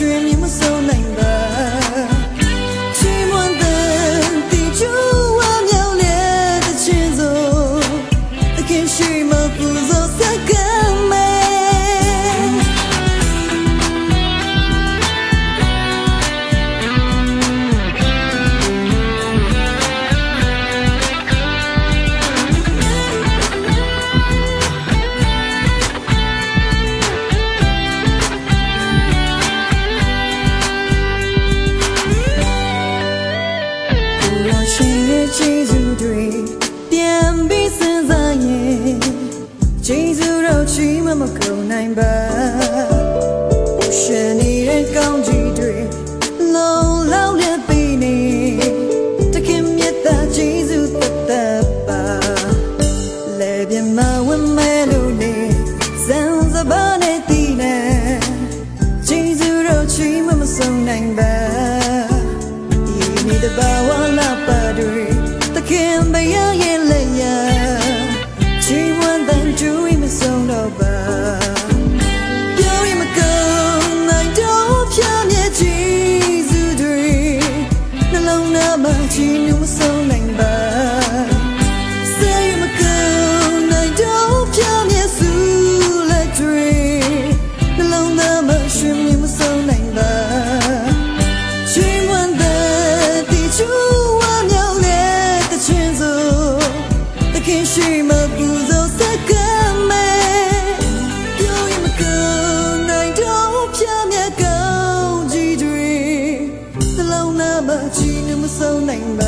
You. ကျေးဇူးတွေပြန်ပြီးစဉ်းစားရင်ကျေးဇူးတော်ချီးမမကုန်နိုင်ပါရှင်ရဲ့ကောင်းကြီးတွေလုံးလုံးလည်းပြီးနေတခင်မြတ်တာကျေးဇူးသက်သက်ပါလေပြမဝမဲလို့နေစံစပါနဲ့တည်နေကျေးဇူးတော်ချီးမမဆုံးနိုင်ပါ You need the power love battery The can be a yelaya She want them to him so no ba Yo him go I don't feel me Jesus dream No long na ma chi nu so nang ba Say ချီနေမဆုံးနိုင်ပါ